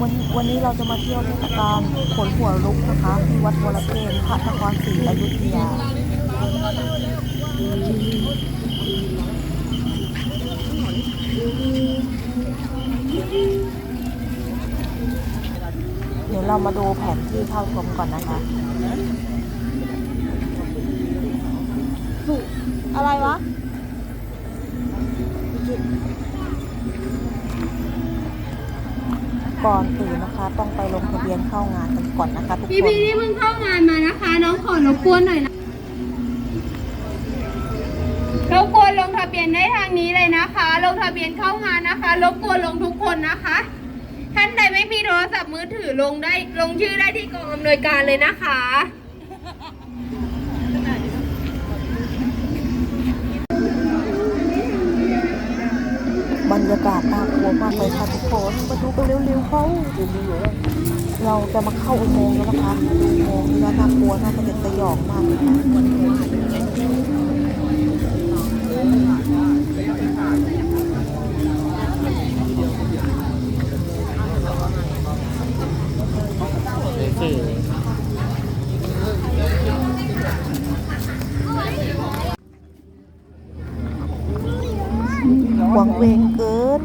วันวันนี้เราจะมาเที่ยวเทศกาลขนหัวลุกนะคะที่วัดวรเกณฑ์พระนครศรีอยุธยา เดี๋ยวเรามาดูแผนที่เข้าชมก่อนนะคะ อะไรวะ ก่อนตื่นนะคะ ต้องไปลงทะเบียนเข้างานกันก่อนนะคะทุกพี่คนพี่ที่เพิ่งเข้างานมานะคะ น้องขอรบกวนหน่อยนะรบกวนลงทะเบียนได้ทางนี้เลยนะคะ ลงทะเบียนเข้างานนะคะ รบกวนลงทุกคนนะคะ ท่านใดไม่มีโทรศัพท์มือถือลงได้ลงชื่อได้ที่กองอำนวยการเลยนะคะ บรรยากาศน่ากลัวมากเลยค่ะทุกคนมาดูกันเร็วๆเขาเราจะมาเข้าอุโมงค์แล้วนะคะอุโมงค์นี่น่ากลัวน่าจะเป็นสยองมากเลยค่ะห วังเวงเกิน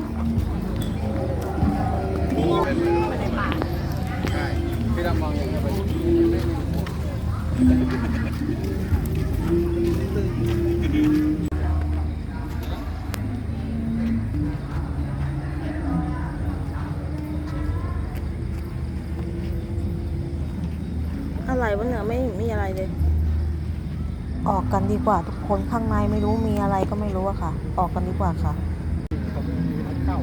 อะไรวะเนี่ยไม่มีอะไรเลย ออกกันดีกว่าทุกคนข้างในไม่รู้มีอะไรก็ไม่รู้อะค่ะ ออกกันดีกว่าค่ะ เรา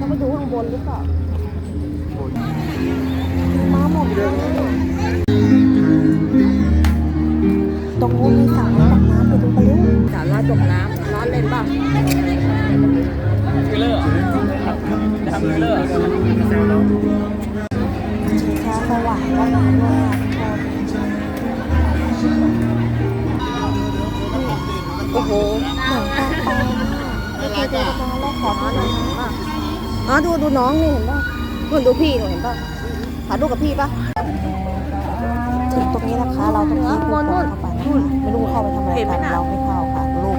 ต้องไปดูข้างบนหรือเปล่ามาหมดเลยตรงนู้นมีสระน้ำตกน้ำไปดูกันเร็วสระน้ำตกน้ำร้อนเล่นป่ะเลิกทำเลิก โอ้โหหนังตาปลงไม่เคยเจอกันแล้วขอหน่อยนะอ๋อดูดูน้องนี่เห็นป่ะนู่นดูพี่หนูเห็นป่ะถ่ายรูปกับพี่ป่ะถึงตรงนี้นะคะ เราต้องที่ผู้คนเข้าไปนะไม่รู้เข้าไปทำอะไรกันเราไม่เข้าค่ะลูก